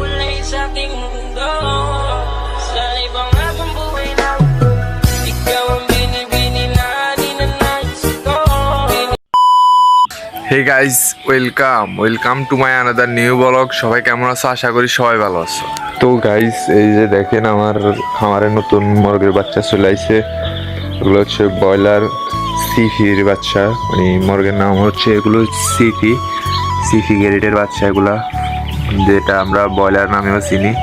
Nawalay sa aking mundo. Sa ibang akong buhay na Ikaw ang binibini na ninanais ko hey guys welcome welcome to my another new blog সবাই কেমন আছো? আশা করি সবাই ভালো আছো। তো গাইস এই যে দেখেন আমার খামারে নতুন মুরগির বাচ্চা চলে আইছে। এগুলো হচ্ছে ব্রয়লার সিফির বাচ্চা। মানে মুরগির নাম হচ্ছে, এগুলো সিফি। সিফি গ্রেডের বাচ্চা এগুলা। যেটা আমরা ব্রয়লার নামেও চিনি।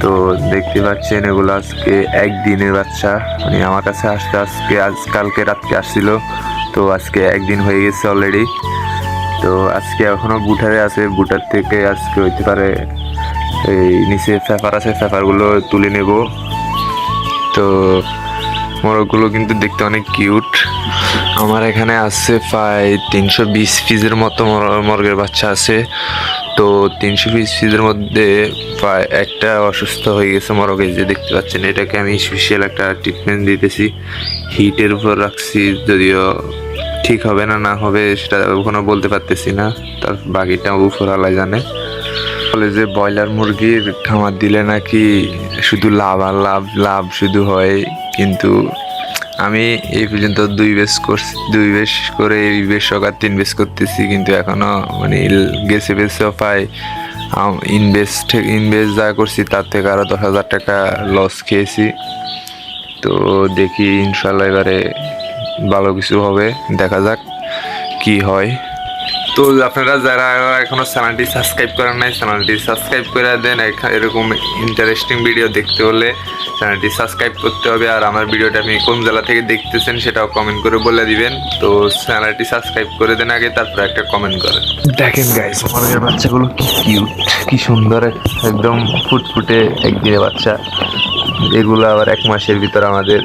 তো দেখতে পাচ্ছেন এগুলো আজকে একদিনের বাচ্চা। মানে আমার কাছে আসতে আজকে আজ কালকে রাত্রে আসছিল। তো আজকে একদিন হয়ে গেছে অলরেডি তো আজকে এখনও বুটারে আছে। বুটার থেকে আজকে হইতে পারে এই নিচে ফেফার আছে ফেফারগুলো তুলে নেব। তো মোরগগুলো কিন্তু দেখতে অনেক কিউট। আমার এখানে আছে প্রায় তিনশো বিশ পিসের মতো মর- মুরগের বাচ্চা আছে। তো তিনশো বিশ পিসের মধ্যে প্রায় একটা অসুস্থ হয়ে গেছে মরগে, যে দেখতে পাচ্ছেন, এটাকে আমি স্পেশাল একটা ট্রিটমেন্ট দিতেছি। হিটের উপর রাখছি, যদিও ঠিক হবে না না হবে, সেটা এখনও বলতে পারতেছি না। তার বাকিটা উপরালাই জানে। বলে যে, ব্রয়লার মুরগির খামার দিলে নাকি শুধু লাভ আর লাভ লাভ শুধু হয়, কিন্তু আমি এই পর্যন্ত দুই বেশ করছি, দুই বেশ করে এই বেশ সকাল তিন বেশ করতেছি, কিন্তু এখনও মানে গেছে বেশে পাই ইনভেস্ট ইনভেস্ট যা করছি তার থেকে আরও দশ হাজার টাকা লস খেয়েছি। তো দেখি ইনশাল্লাহ এবারে ভালো কিছু হবে, দেখা যাক কি হয়। তো আপনারা যারা এখনও চ্যানেলটি সাবস্ক্রাইব করেন নাই, চ্যানেলটি সাবস্ক্রাইব করে দেন। এরকম ইন্টারেস্টিং ভিডিও দেখতে হলে চ্যানেলটি সাবস্ক্রাইব করতে হবে। আর আমার ভিডিওটা আপনি কোন জেলা থেকে দেখতেছেন সেটাও কমেন্ট করে বলে দিবেন। তো চ্যানেলটি সাবস্ক্রাইব করে দেন আগে, তারপর একটা কমেন্ট করেন। দেখেন গাইস মুরগির বাচ্চাগুলো কি কিউট কি সুন্দর, একদম ফুটফুটে একদিনে বাচ্চা। এগুলো আবার এক মাসের ভিতর আমাদের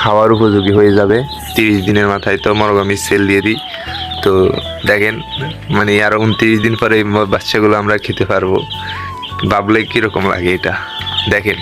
খাওয়ার উপযোগী হয়ে যাবে। তিরিশ দিনের মাথায় তো মরগ আমি সেল দিয়ে দিই। তো দেখেন মানে আরও উনত্রিশ দিন পরে বাচ্চাগুলো আমরা খেতে পারব। ভাবলে কীরকম লাগে এটা? দেখেন।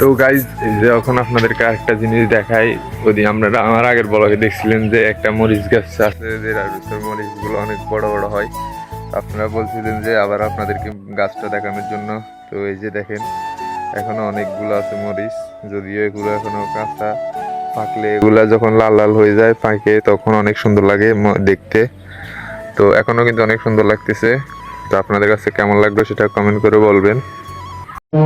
তো গাইজ যখন আপনাদেরকে একটা জিনিস দেখাই ওদি আপনারা আমার আগের ব্লগে দেখছিলেন যে একটা মরিচ গাছ আছে, যে মরিচগুলো অনেক বড় বড় হয় আপনারা বলছিলেন যে আবার আপনাদেরকে গাছটা দেখানোর জন্য। তো এই যে দেখেন এখনও অনেকগুলো আছে মরিচ, যদিও এগুলো এখনও কাঁচা। পাকলে এগুলা যখন লাল লাল হয়ে যায়, পাকে তখন অনেক সুন্দর লাগে দেখতে। তো এখনও কিন্তু অনেক সুন্দর লাগতেছে। তো আপনাদের কাছে কেমন লাগল সেটা কমেন্ট করে বলবেন। গাইজ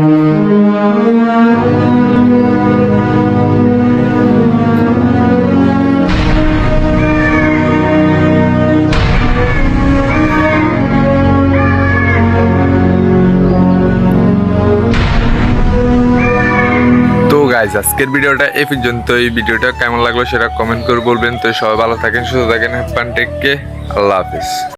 আজকের ভিডিওটা এই পর্যন্ত এই ভিডিওটা কেমন লাগল সেটা কমেন্ট করে বলবেন। তো সবাই ভালো থাকেন, সুস্থ থাকেন। হ্যাপান টেককে আল্লাহ হাফিজ।